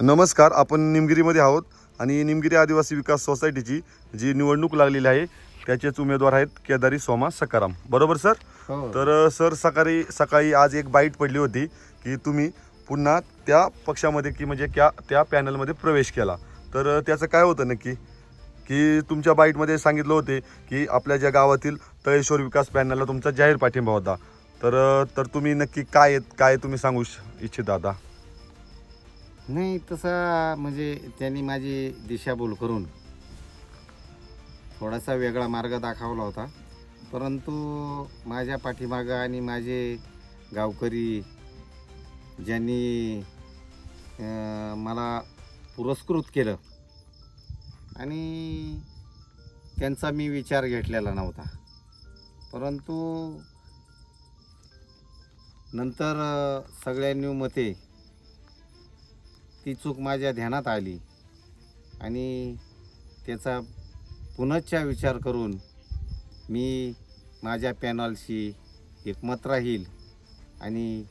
नमस्कार आपण निमगिरीमध्ये आहोत आणि निमगिरी आदिवासी विकास सोसायटीची जी निवडणूक लागलेली आहे त्याचेच उमेदवार आहेत केदारी सोमा सकाराम. बरोबर सर? हो. तर सर सकाळी सकाळी आज एक बाईट पडली होती की तुम्ही पुन्हा त्या पक्षामध्ये की म्हणजे त्या त्या पॅनलमध्ये प्रवेश केला. तर त्याचं काय होतं नक्की? की तुमच्या बाईटमध्ये सांगितलं होते की आपल्या ज्या गावातील तळेश्वर विकास पॅनलला तुमचा जाहीर पाठिंबा होता. तर तर तुम्ही नक्की काय आहेत काय तुम्ही सांगू इच्छिता आता? नाही तसा म्हणजे त्यांनी माझी दिशाभूल करून थोडासा वेगळा मार्ग दाखवला होता. परंतु माझ्या पाठीमागं आणि माझे गावकरी ज्यांनी मला पुरस्कृत केलं आणि त्यांचा मी विचार घेतलेला नव्हता. परंतु नंतर सगळ्यांनी मते ती चूक माझ्या ध्यानात आली. आणि त्याचा पुनश्चा विचार करून मी माझ्या पॅनलशी एकमत राहील आणि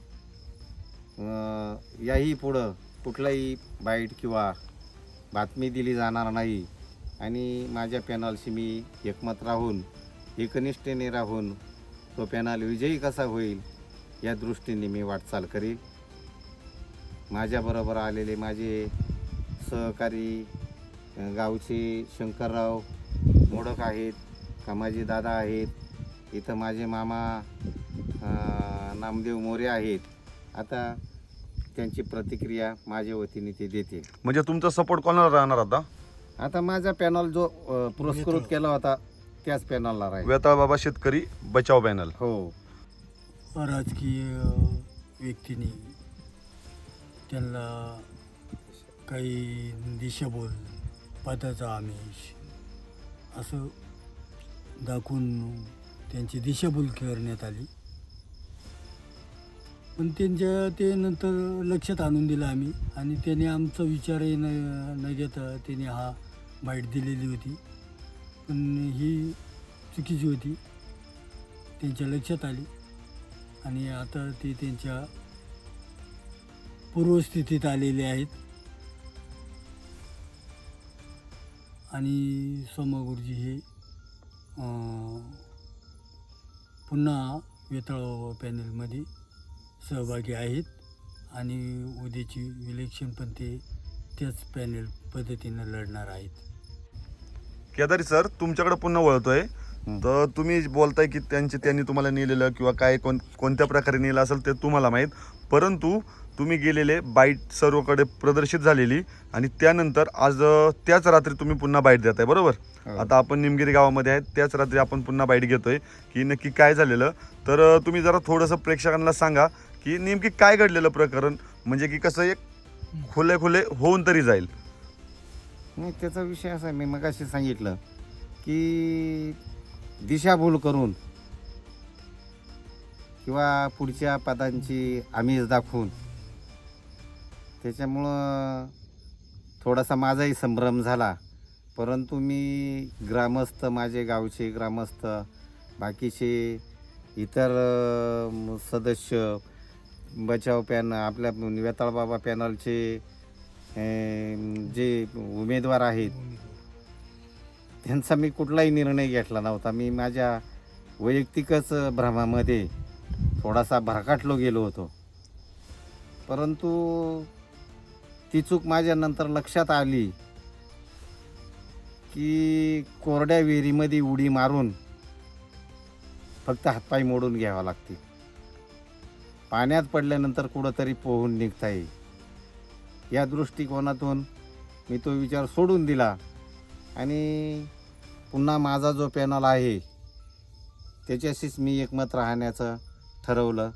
याही पुढं कुठलाही बाईट किंवा बातमी दिली जाणार नाही आणि माझ्या पॅनलशी मी एकमत राहून एकनिष्ठेने राहून तो पॅनल विजयी कसा होईल या दृष्टीने मी वाटचाल करील. माझ्याबरोबर आलेले माझे सहकारी गावचे शंकरराव मोडक आहेत कामाजी दादा आहेत इथं माझे मामा नामदेव मोरे आहेत. आता त्यांची प्रतिक्रिया माझ्या वतीने ते देतील म्हणजे तुमचा सपोर्ट कोणाला राहणार आता? आता माझा पॅनल जो पुरस्कृत केला होता त्याच पॅनलला राहील. वेताळ बाबा शेतकरी बचाव पॅनल हो. राजकीय व्यक्तींनी त्यांना काही दिशाबोल पदाचा आमिष असं दाखवून त्यांची दिशाभूल करण्यात आली. पण त्यांच्या ते नंतर लक्षात आणून दिलं आम्ही आणि त्याने आमचा विचारही न न घेता त्याने हा बाईट दिलेली होती. पण ही चुकीची होती त्यांच्या लक्षात आली आणि आता ते त्यांच्या पूर्वस्थितीत आलेले आहेत. आणि सोमा गुरुजी हे अं, पुन्हा वेताळ पॅनलमध्ये सहभागी आहेत. आणि उद्याची इलेक्शन पण ते त्याच पॅनल पद्धतीनं लढणार आहेत. केदारी सर तुमच्याकडे पुन्हा वळतोय. तर तुम्ही बोलताय की त्यांचे त्यांनी तुम्हाला नेलेलं किंवा काय कोण कोणत्या प्रकारे नेलं असेल ते तुम्हाला माहीत. परंतु तुम्ही गेलेले बाईट सर्वकडे प्रदर्शित झालेली आणि त्यानंतर आज त्याच रात्री तुम्ही पुन्हा बाईट देताय बरोबर? हो. आता आपण निमगिरी गावामध्ये आहेत त्याच रात्री आपण पुन्हा बाईट घेतोय की नक्की काय झालेलं. तर तुम्ही जरा थोडंसं प्रेक्षकांना सांगा की नेमकी काय घडलेलं प्रकरण म्हणजे की कसं एक खुले खुले होऊन तरी जाईल. नाही त्याचा विषय असा आहे मी मगाशी सांगितलं की दिशाभूल करून किंवा पुढच्या पदांची आमिष दाखवून त्याच्यामुळं थोडासा माझाही संभ्रम झाला. परंतु मी ग्रामस्थ माझे गावचे ग्रामस्थ बाकीचे इतर सदस्य बचाव पॅन आपल्या वेताळबाबा पॅनलचे जे उमेदवार आहेत त्यांचा मी कुठलाही निर्णय घेतला नव्हता. मी माझ्या वैयक्तिकच भ्रमामध्ये थोडासा भरकाटलो गेलो होतो. परंतु ती चूक माझ्या नंतर लक्षात आली की कोरड्या विहिरीमध्ये उडी मारून फक्त हातपाय मोडून घ्यावा लागतील पाण्यात पडल्यानंतर कुठंतरी पोहून निघता येईल. या दृष्टिकोनातून मी तो विचार सोडून दिला आणि पुन्हा माझा जो पॅनल आहे त्याच्याशीच मी एकमत राहण्याचं ठरवलं.